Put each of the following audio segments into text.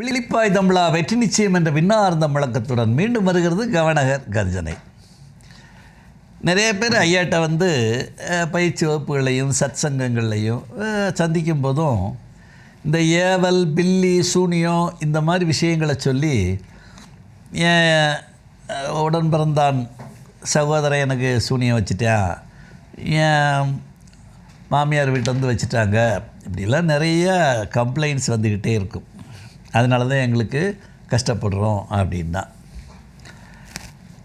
விழிப்பாய் தமிழா வெற்றி நிச்சயம் என்ற விண்ணார்ந்த முழக்கத்துடன் மீண்டும் வருகிறது கவனகர் கர்ஜனை. நிறைய பேர் ஐயாட்ட வந்து பயிற்சி வகுப்புகளையும் சத் சங்கங்கள்லையும் சந்திக்கும் போதும் இந்த ஏவல் பில்லி சூனியம் இந்த மாதிரி விஷயங்களை சொல்லி என் உடன் பிறந்தான் சகோதரன் எனக்கு சூனியம் வச்சுட்டான் என் மாமியார் வீட்டில் வந்து வச்சுட்டாங்க? இப்படிலாம் நிறைய கம்ப்ளைண்ட்ஸ் வந்துக்கிட்டே இருக்கும். அதனால தான் எங்களுக்கு கஷ்டப்படுறோம் அப்படின்னா.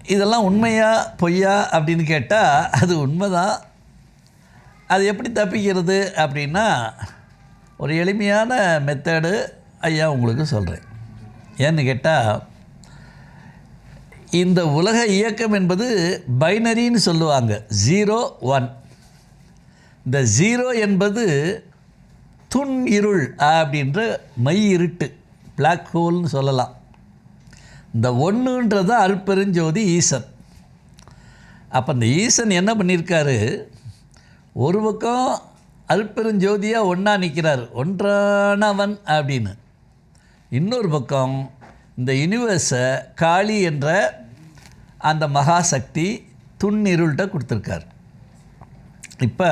இதெல்லாம் உண்மையா பொய்யா அப்படின்னு கேட்டால் அது உண்மை தான் அது எப்படி தப்பிக்கிறது அப்படின்னா ஒரு எளிமையான மெத்தடு ஐயா உங்களுக்கு சொல்கிறேன் ஏன்னு கேட்டால் இந்த உலக இயக்கம் என்பது பைனரின்னு சொல்லுவாங்க. Zero one. இந்த ஜீரோ என்பது துன் இருள் அப்படின்ற மை இருட்டு. பிளாக் ஹோல்னு சொல்லலாம். இந்த ஒன்றுன்றது அருட்பெருஞ்சோதி ஈசன். அப்போ இந்த ஈசன் என்ன பண்ணியிருக்காரு ஒரு பக்கம் அல்பெருஞ்சோதியாக ஒன்றா நிற்கிறார் ஒன்றானவன் அப்படின்னு. இன்னொரு பக்கம் இந்த யூனிவர்ஸை காளி என்ற அந்த மகாசக்தி துண்ணிருள்கிட்ட கொடுத்துருக்கார். இப்போ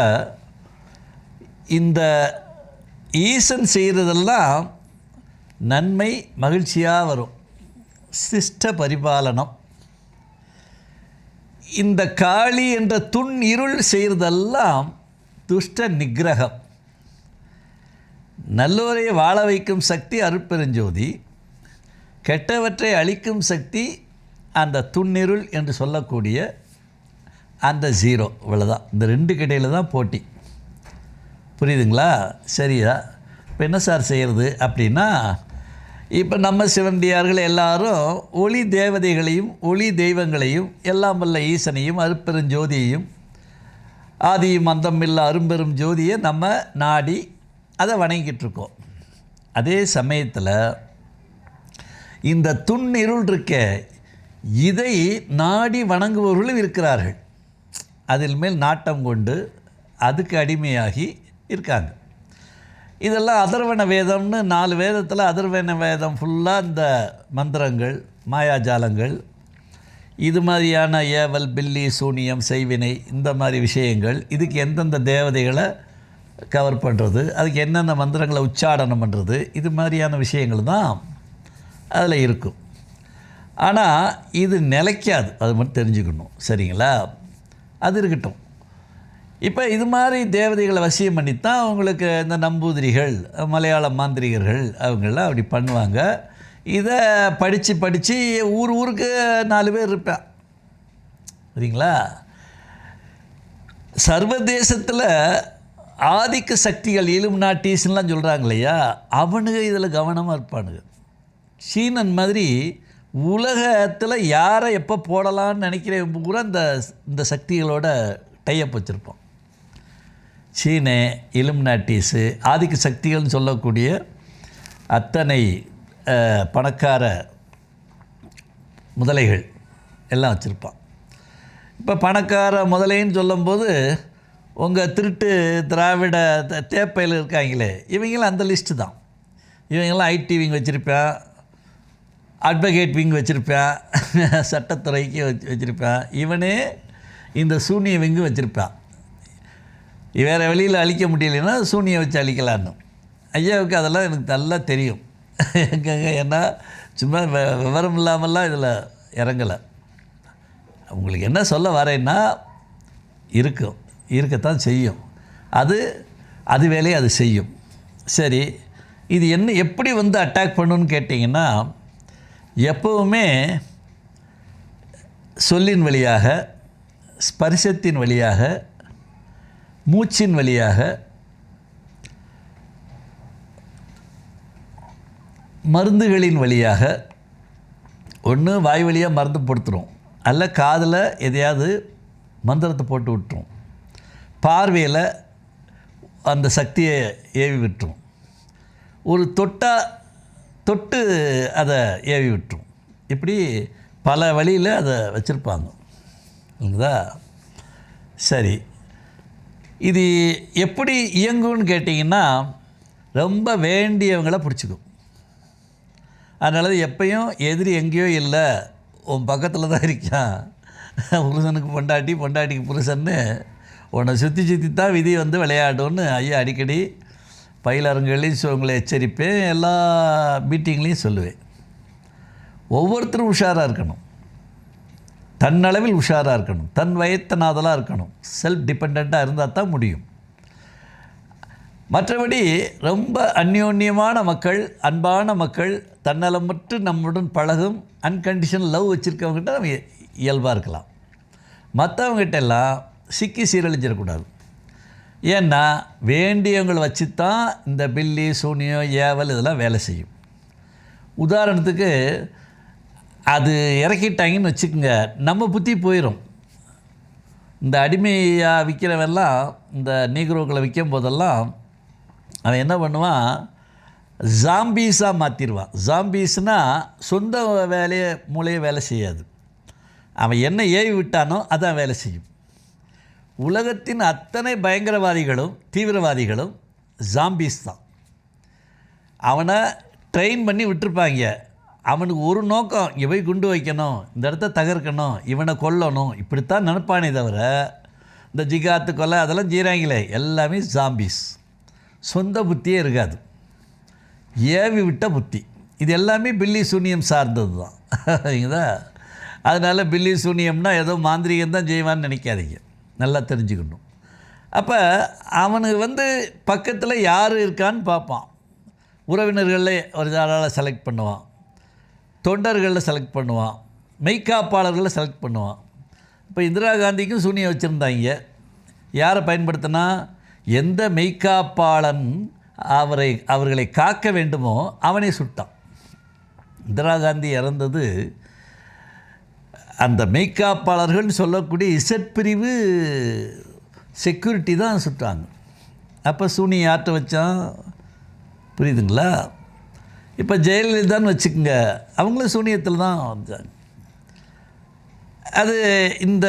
இந்த ஈசன் செய்கிறதெல்லாம் நன்மை மகிழ்ச்சியாக வரும். சிஷ்ட பரிபாலனம். இந்த காளி என்ற துன் இருள் செய்கிறதெல்லாம் துஷ்ட நிகிரகம் நல்லோரை வாழ வைக்கும் சக்தி அருட்பெருஞ்சோதி கெட்டவற்றை அழிக்கும் சக்தி அந்த துன்னிருள் என்று சொல்லக்கூடிய அந்த ஜீரோ இவ்வளோதான் இந்த ரெண்டு கிடையில் தான் போட்டி. புரியுதுங்களா? சரியா? இப்போ என்ன சார் செய்கிறது அப்படின்னா இப்போ நம்ம சிவண்டியார்கள் எல்லாரும் ஒளி தேவதைகளையும் ஒளி தெய்வங்களையும் எல்லாம் வல்ல ஈசனையும் அருப்பெருஞ்சோதியையும் ஆதியும் அந்தம் அரும்பெரும் ஜோதியை நம்ம நாடி அதை வணங்கிட்டு இருக்கோம். அதே சமயத்தில் இந்த துண்ணிருள் இருக்க இதை நாடி வணங்குபவர்களும் இருக்கிறார்கள். அதில் மேல் நாட்டம் கொண்டு அதுக்கு அடிமையாகி இருக்காங்க. இதெல்லாம் அதர்வன வேதம்னு நாலு வேதத்தில் அதர்வன வேதம் ஃபுல்லாக இந்த மந்திரங்கள் மாயாஜாலங்கள். இது மாதிரியான ஏவல் பில்லி சூனியம் செய்வினை இந்த மாதிரி விஷயங்கள். இதுக்கு எந்தெந்த தேவதைகளை கவர் பண்ணுறது அதுக்கு என்னென்ன மந்திரங்களை உச்சாடனம் பண்ணுறது இது மாதிரியான விஷயங்கள் தான் அதில் இருக்கும். ஆனால் இது நிலைக்காது. அது மட்டும் தெரிஞ்சுக்கணும். சரிங்களா? அது இருக்கட்டும். இப்போ இது மாதிரி தேவதைகளை வசியம் பண்ணித்தான் அவங்களுக்கு இந்த நம்பூதிரிகள் மலையாள மாந்திரிகர்கள் அவங்களாம் அப்படி பண்ணுவாங்க. இதை படித்து படித்து ஊர் ஊருக்கு நாலு பேர் இருப்பேன் சரிங்களா சர்வதேசத்தில் ஆதிக்க சக்திகள் இலும் நாட்டீஸ்லாம் சொல்கிறாங்க இல்லையா? அவனுங்க இதில் கவனமாக இருப்பானுங்க. சீனன் மாதிரி உலகத்தில் யாரை எப்போ போடலான்னு நினைக்கிறேன் பூரா இந்த இந்த சக்திகளோட டைப் வச்சுருப்போம். சீன இலுமினாட்டிஸு ஆதிக்க சக்திகள்னு சொல்லக்கூடிய அத்தனை பணக்கார முதலைகள் எல்லாம் வச்சுருப்பான். இப்போ பணக்கார முதலைன்னு சொல்லும்போது உங்கள் திருட்டு திராவிட தேப்பையில் இருக்காங்களே இவங்களும் அந்த லிஸ்ட்டு தான். இவங்கெல்லாம் ஐடி விங் வச்சுருப்பேன் அட்வொகேட் விங் வச்சுருப்பேன் சட்டத்துறைக்கு வச்சு வச்சுருப்பேன். இவனே இந்த சூனிய விங்கு வச்சுருப்பான். வேறு வெளியில் அழிக்க முடியலைன்னா சூனியை வச்சு அழிக்கலான்னு. ஐயாவுக்கு அதெல்லாம் எனக்கு நல்லா தெரியும். எங்கங்க ஏன்னா சும்மா விவரம் இல்லாமல்லாம் இதில் இறங்கலை. உங்களுக்கு என்ன சொல்ல வரேன்னா இருக்கும். இருக்கத்தான் செய்யும். அது அது வேலையை அது செய்யும். சரி இது என்ன எப்படி வந்து அட்டாக் பண்ணுன்னு கேட்டிங்கன்னா எப்போவுமே சொல்லின் வழியாக ஸ்பரிசத்தின் வழியாக மூச்சின் வழியாக மருந்துகளின் வழியாக ஒன்று வாய் வழியாக மருந்து போடுத்துரும் அல்ல காதில் எதையாவது மந்திரத்தை போட்டு விட்டுரும். பார்வையில் அந்த சக்தியை ஏவி விட்டுரும். ஒரு தொட்டா தொட்டு அதை ஏவி விட்டுரும். இப்படி பல வழியில் அதை வச்சுருப்பாங்க. இல்லைங்களா சரி. இது எப்படி இயங்கும்னு கேட்டிங்கன்னா ரொம்ப வேண்டியவங்கள பிடிச்சிக்கும். அதனால எப்பயும் எதிரி எங்கேயோ இல்லை உன் பக்கத்தில் தான் இருக்கான். புருஷனுக்கு பொண்டாட்டி பொண்டாட்டிக்கு புருஷன்னு உன்னை சுற்றி சுற்றி தான் விதி வந்து விளையாடும்னு ஐயா அடிக்கடி பயிலரங்குகளையும் உங்களை எச்சரிப்பேன் எல்லா மீட்டிங்லேயும் சொல்லுவேன். ஒவ்வொருத்தரும் உஷாராக இருக்கணும். தன்னளவில் உஷாராக இருக்கணும். தன் வயத்தனாதலாக இருக்கணும். செல்ஃப் டிபெண்ட்டாக இருந்தால் தான் முடியும். மற்றபடி ரொம்ப அந்யோன்யமான மக்கள் அன்பான மக்கள் தன்னலமற்று நம்முடன் பழகும் அன்கண்டிஷனல் லவ் வச்சுருக்கவங்ககிட்ட நம்ம இயல்பாக இருக்கலாம். மற்றவங்ககிட்ட எல்லாம் சிக்கி சீரழிஞ்சிடக்கூடாது ஏன்னா வேண்டியவங்களை வச்சு தான் இந்த பில்லி சூனியம் ஏவல் இதெல்லாம் வேலை செய்யும். உதாரணத்துக்கு அது இறக்கிட்டாங்கன்னு வச்சுக்கோங்க நம்ம புத்தி போயிடும் இந்த அடிமையாக விற்கிறவெல்லாம் இந்த நீக்ரோக்களை விற்கும் போதெல்லாம் அவன் என்ன பண்ணுவான்? ஜாம்பீஸாக மாற்றிடுவான் ஜாம்பீஸ்னால் சொந்த வேலையை மூளையை வேலை செய்யாது. அவன் என்ன ஏவி விட்டானோ அதான் வேலை செய்யும். உலகத்தின் அத்தனை பயங்கரவாதிகளும் தீவிரவாதிகளும் ஜாம்பீஸ் தான். அவனை ட்ரெயின் பண்ணி விட்டுருப்பாங்க. அவனுக்கு ஒரு நோக்கம் இங்கே போய் குண்டு வைக்கணும் இந்த இடத்த தகர்க்கணும் இவனை கொல்லணும். இப்படித்தான் நினப்பானே தவிர இந்த ஜிகாத்து கொலை அதெல்லாம் செய்கிறாங்களே எல்லாமே ஜாம்பீஸ் சொந்த புத்தியே இருக்காது. ஏவி விட்ட புத்தி. இது எல்லாமே பில்லி சூனியம் சார்ந்தது தான். சரிங்களா அதனால் பில்லி சூனியம்னா ஏதோ மாந்திரிகம் தான் செய்வான்னு நினைக்காதீங்க. நல்லா தெரிஞ்சுக்கணும். அப்போ அவனுக்கு வந்து பக்கத்தில் யார் இருக்கான்னு பார்ப்பான். உறவினர்களில் ஒரு ஆளால் செலக்ட் பண்ணுவான். தொண்டர்களில் செலக்ட் பண்ணுவான். மெய்க்காப்பாளர்களை செலக்ட் பண்ணுவான். இப்போ இந்திரா காந்திக்கும் சூனியம் வச்சுருந்தாங்க. யாரை பயன்படுத்தினா எந்த மெய்க்காப்பாளன் அவரை அவர்களை காக்க வேண்டுமோ அவனை சுட்டான். இந்திரா காந்தி இறந்தது அந்த மெய்க்காப்பாளர்கள்னு சொல்லக்கூடிய இசட் பிரிவு செக்யூரிட்டி தான் சுட்டாங்க. அப்போ சூனி யார்கிட்ட வச்சான்? புரியுதுங்களா? இப்போ ஜெயலலிதான்னு வச்சுக்கோங்க. அவங்களும் சூனியத்தில் தான் வந்தாங்க. அது இந்த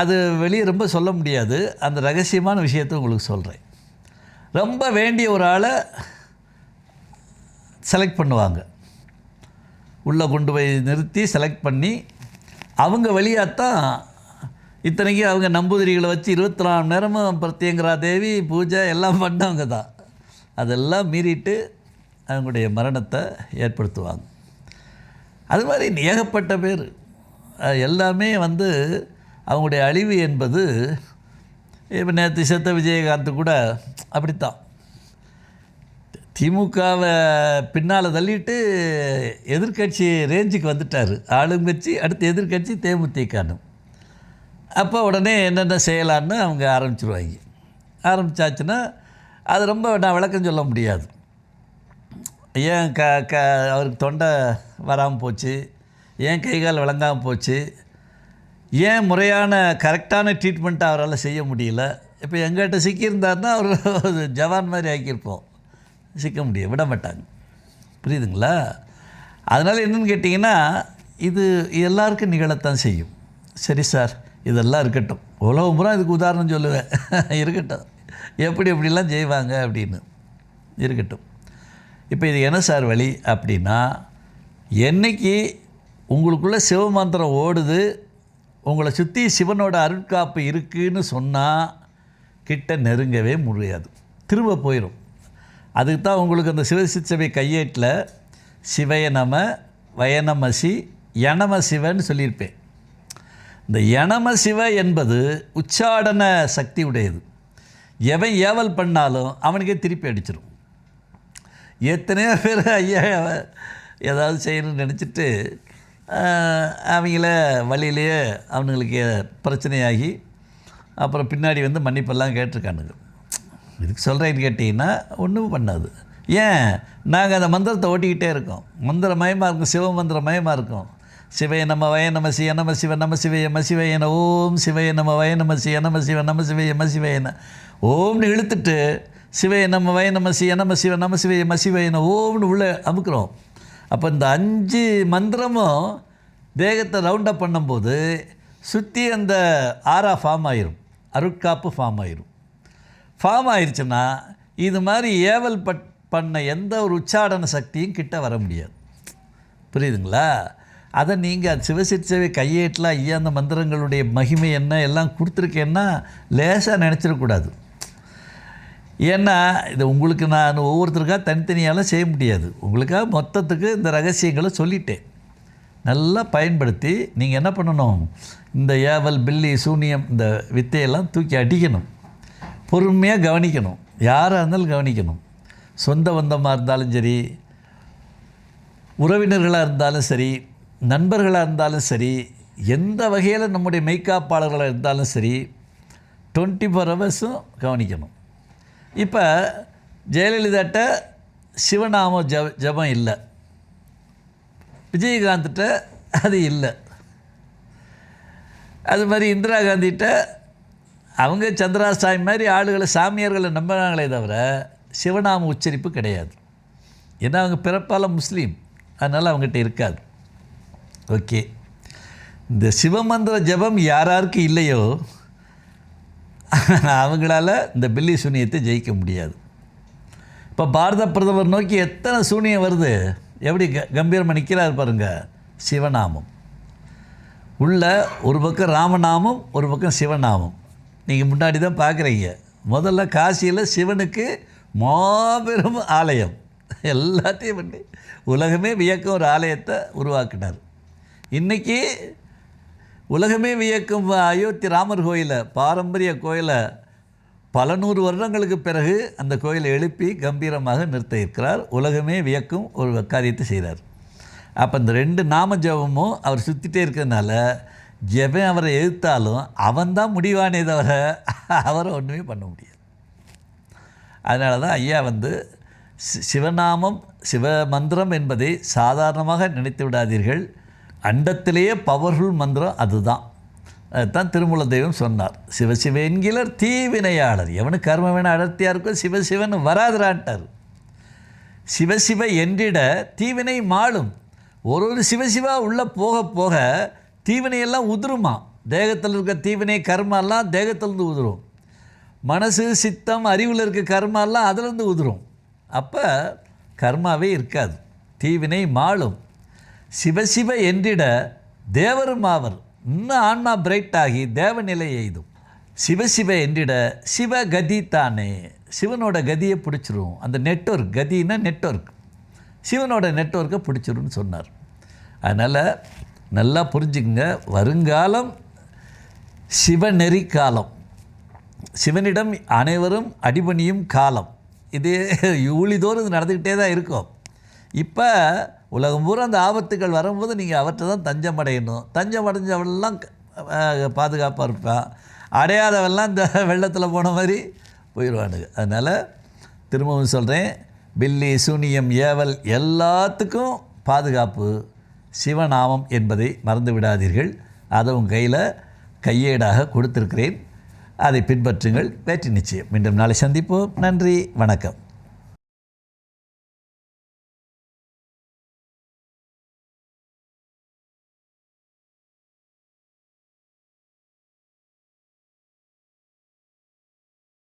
அது வெளியே ரொம்ப சொல்ல முடியாது. அந்த ரகசியமான விஷயத்தை உங்களுக்கு சொல்கிறேன் ரொம்ப வேண்டிய ஒரு ஆளை செலக்ட் பண்ணுவாங்க. உள்ளே கொண்டு போய் நிறுத்தி செலக்ட் பண்ணி அவங்க வழியாகத்தான் இத்தனைக்கும் அவங்க நம்பூதிரிகளை வச்சு இருபத்தி நாலு நேரமும் பிரத்யங்கரா தேவி பூஜை எல்லாம் பண்ணவங்க தான் அதெல்லாம் மீறிட்டு அவங்களுடைய மரணத்தை ஏற்படுத்துவாங்க. அது மாதிரி ஏகப்பட்ட பேர் எல்லாமே வந்து அவங்களுடைய அழிவு என்பது இப்போ நேற்று செத்த விஜயகாந்த் கூட அப்படித்தான். திமுகவை பின்னால் தள்ளிட்டு எதிர்க்கட்சி ரேஞ்சுக்கு வந்துட்டார். ஆளுங்கட்சி அடுத்து எதிர்க்கட்சி தேமுதிகன்னு அப்போ உடனே என்னென்ன செய்யலான்னு அவங்க ஆரம்பிச்சிருவாங்க. ஆரம்பித்தாச்சுன்னா அது ரொம்ப நான் விளக்கம் சொல்ல முடியாது. ஏன் க க அவருக்கு தொண்டை வராமல் போச்சு? ஏன் கை கால் விளங்காமல் போச்சு? ஏன் முறையான கரெக்டான ட்ரீட்மெண்ட்டை அவரால் செய்ய முடியல? இப்போ எங்கிட்ட சிக்கியிருந்தாருன்னா அவர் ஜவான் மாதிரி ஆக்கியிருப்போம். சிக்க முடியும் விட மாட்டாங்க. புரியுதுங்களா? அதனால் என்னென்னு கேட்டிங்கன்னா இது எல்லாருக்கும் நிகழத்தான் செய்யும். சரி சார் இதெல்லாம் இருக்கட்டும். உலகம் பூரா இதுக்கு உதாரணம் சொல்லுவேன். இருக்கட்டும். எப்படி எப்படிலாம் செய்வாங்க அப்படின்னு. இருக்கட்டும். இப்போ இது என்ன சார் வழி அப்படின்னா என்னைக்கு உங்களுக்குள்ளே சிவமந்திரம் ஓடுது உங்களை சுற்றி சிவனோட அருட்காப்பு இருக்குன்னு சொன்னால் கிட்ட நெருங்கவே முடியாது. திரும்ப போயிடும் அதுக்கு தான் உங்களுக்கு அந்த சிவசிச்சபை கையேட்டில் சிவய நம வயநமசி யனம சிவன்னு சொல்லியிருப்பேன். இந்த யனம சிவ என்பது உச்சாடன சக்தி உடையது. எவன் ஏவல் பண்ணாலும் அவனுக்கே திருப்பி அடிச்சிடும் எத்தனையோ பேர் ஐயா ஏதாவது செய்யணும்னு நினச்சிட்டு அவங்கள வழியிலேயே அவனுங்களுக்கு பிரச்சனையாகி அப்புறம் பின்னாடி வந்து மன்னிப்பெல்லாம் கேட்டிருக்கானுங்க. இதுக்கு சொல்கிறேன்னு கேட்டிங்கன்னா ஒன்றும் பண்ணாது. ஏன்? நாங்கள் அந்த மந்திரத்தை ஓட்டிக்கிட்டே இருக்கோம். மந்திர மயமாக இருக்கும் சிவ மந்திர மயமாக இருக்கும். சிவய நம வய நம சிய நம சிவ நம சிவய ம சிவயன ஓம் சிவய நம வய நம சிய நம சிவ நம சிவய ம சிவயன ஓம்னு இழுத்துட்டு சிவைய நம்ம வய நம்ம சிய நம்ம சிவ நம்ம சிவைய ம ஓம்னு உள்ளே அமுக்கிறோம். அப்போ இந்த அஞ்சு மந்திரமும் தேகத்தை ரவுண்டப் பண்ணும்போது சுற்றி அந்த ஆறா ஃபார்ம் ஆயிரும். அருட்காப்பு ஃபார்ம் ஆயிரும். ஃபார்ம் ஆயிடுச்சுன்னா இது மாதிரி ஏவல் பட் பண்ண எந்த ஒரு உச்சாடன சக்தியும் கிட்ட வர முடியாது. புரியுதுங்களா? அதை நீங்கள் சிவசிற்சேவை கையேட்டில் ஐயா அந்த மந்திரங்களுடைய மகிமை என்ன எல்லாம் கொடுத்துருக்கேன்னா லேசாக நினச்சிடக்கூடாது. ஏன்னா இது உங்களுக்கு நான் ஒவ்வொருத்தருக்காக தனித்தனியாலாம் செய்ய முடியாது. உங்களுக்காக மொத்தத்துக்கு இந்த ரகசியங்களை சொல்லிட்டேன். நல்லா பயன்படுத்தி நீங்கள் என்ன பண்ணணும்? இந்த ஏவல் பில்லி சூனியம் இந்த வித்தையெல்லாம் தூக்கி அடிக்கணும். பொறுமையாக கவனிக்கணும். யாராக இருந்தாலும் கவனிக்கணும். சொந்த பந்தமாக இருந்தாலும் சரி உறவினர்களாக இருந்தாலும் சரி நண்பர்களாக இருந்தாலும் சரி எந்த வகையில் நம்முடைய மெய்க்காப்பாளர்களாக இருந்தாலும் சரி டுவெண்ட்டி ஃபோர் ஹவர்ஸும் கவனிக்கணும். இப்போ ஜெயலலிதாட்ட சிவநாம ஜ ஜபம் இல்லை. விஜயகாந்த்கிட்ட அது இல்லை. அது மாதிரி இந்திரா காந்திகிட்ட அவங்க சந்திராசாமி மாதிரி ஆளுகளை சாமியார்களை நம்பினாங்களே தவிர சிவநாம உச்சரிப்பு கிடையாது. ஏன்னா அவங்க பிறப்பால் முஸ்லீம். அதனால் அவங்ககிட்ட இருக்காது. ஓகே. இந்த சிவமந்திர ஜபம் யாராருக்கு இல்லையோ அவங்களால இந்த பில்லி சூனியத்தை ஜெயிக்க முடியாது. இப்போ பாரத பிரதமர் நோக்கி எத்தனை சூனியம் வருது? எப்படி க கம்பீரமாக நிற்கிறார் பாருங்க சிவநாமம். உள்ள ஒரு பக்கம் ராமநாமம் ஒரு பக்கம் சிவநாமம். நீங்கள் முன்னாடி தான் பார்க்குறீங்க முதல்ல காசியில் சிவனுக்கு மாபெரும் ஆலயம். எல்லாத்தையும் பண்ணி உலகமே வியக்க ஒரு ஆலயத்தை உருவாக்கினார். இன்றைக்கி உலகமே வியக்கும் அயோத்தி ராமர் கோயிலை பாரம்பரிய கோயிலை பல நூறு வருடங்களுக்கு பிறகு அந்த கோயிலை எழுப்பி கம்பீரமாக நிறுத்த இருக்கிறார் உலகமே வியக்கும் ஒரு காரியத்தை செய்கிறார். அப்போ இந்த ரெண்டு நாம ஜபமும் அவர் சுற்றிட்டே இருக்கிறதுனால ஜெபம் அவரை எதிர்த்தாலும் அவன்தான் முடிவானே தவிர அவரை ஒன்றுமே பண்ண முடியாது. அதனால தான் ஐயா வந்து சி- சிவநாமம் சிவ மந்திரம் என்பதை சாதாரணமாக நினைத்து விடாதீர்கள். அண்டத்திலேயே பவர்ஃபுல் மந்திரம் அதுதான். அதுதான் திருமூல தெய்வம் சொன்னார். சிவசிவ என்கிறர் தீவினையாளர். எவனுக்கு கர்ம அடர்த்தியாக இருக்கோ சிவசிவன் வராதுரான்ட்டார். சிவசிவ என்றிட தீவினை மாளும். ஒரு ஒரு சிவசிவா உள்ளே போக போக தீவினையெல்லாம் உதிருமா? தேகத்தில் இருக்க தீவினை கர்மெல்லாம் தேகத்திலேருந்து உதிரும். மனசு சித்தம் அறிவில் இருக்க கர்மெல்லாம் அதிலேருந்து உதிரும். அப்போ கர்மாவே இருக்காது. தீவினை மாளும். சிவசிவ என்றிட தேவரும் ஆவர். இன்னும் ஆன்மா பிரைட் ஆகி தேவநிலை எய்தும். சிவசிவ என்றிட சிவகதி தானே. சிவனோட கதியை பிடிச்சிரும். அந்த நெட்ஒர்க் கதின்னா நெட்வொர்க். சிவனோட நெட்ஒர்க்கை பிடிச்சிரும்னு சொன்னார். அதனால் நல்லா புரிஞ்சுக்குங்க. வருங்காலம் சிவநெறி காலம். சிவனிடம் அனைவரும் அடிபணியும் காலம். இது ஊழிதோறும் இது நடந்துக்கிட்டே தான் இருக்கும். இப்போ உலகம் பூரா அந்த ஆபத்துகள் வரும்போது நீங்கள் அவற்றை தான் தஞ்சம் அடையணும் தஞ்சம் அடைஞ்சவெல்லாம் பாதுகாப்பாக இருப்பான் அடையாதவெல்லாம் இந்த வெள்ளத்தில் போன மாதிரி போயிடுவானுங்க அதனால் திரும்பவும் சொல்கிறேன் பில்லி சூனியம் ஏவல் எல்லாத்துக்கும் பாதுகாப்பு சிவநாமம் என்பதை மறந்து விடாதீர்கள். அதை உங்கள் கையில் கையேடாக கொடுத்துருக்கிறேன். அதை பின்பற்றுங்கள். வெற்றி நிச்சயம். மீண்டும் நாளை சந்திப்போம். நன்றி. வணக்கம்.